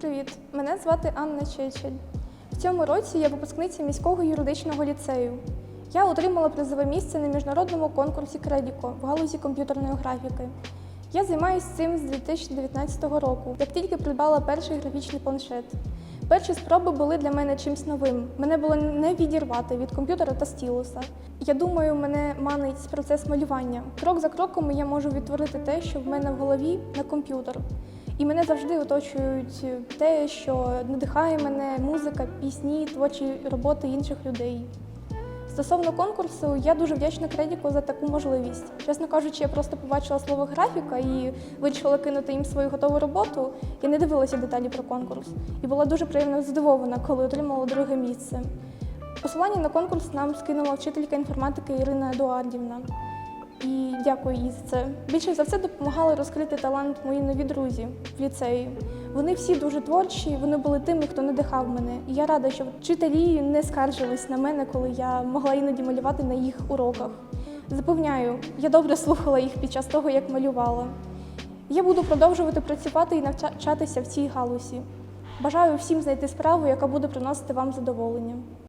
Привіт, мене звати Анна Чечель. В цьому році я випускниця міського юридичного ліцею. Я отримала призове місце на міжнародному конкурсі Кредіко в галузі комп'ютерної графіки. Я займаюся цим з 2019 року, як тільки придбала перший графічний планшет. Перші спроби були для мене чимсь новим. Мене було не відірвати від комп'ютера та стілуса. Я думаю, мене манить процес малювання. Крок за кроком я можу відтворити те, що в мене в голові на комп'ютер. І мене завжди оточують те, що надихає мене музика, пісні, творчі роботи інших людей. Стосовно конкурсу, я дуже вдячна Кредіку за таку можливість. Чесно кажучи, я просто побачила слово графіка і вирішила кинути їм свою готову роботу. Я не дивилася деталі про конкурс і була дуже приємно здивована, коли отримала друге місце. Посилання на конкурс нам скинула вчителька інформатики Ірина Едуардівна. І дякую їй за це. Більше за все допомагали розкрити талант мої нові друзі в ліцеї. Вони всі дуже творчі, вони були тими, хто надихав мене. І я рада, що вчителі не скаржились на мене, коли я могла іноді малювати на їх уроках. Запевняю, я добре слухала їх під час того, як малювала. Я буду продовжувати працювати і навчатися в цій галузі. Бажаю всім знайти справу, яка буде приносити вам задоволення.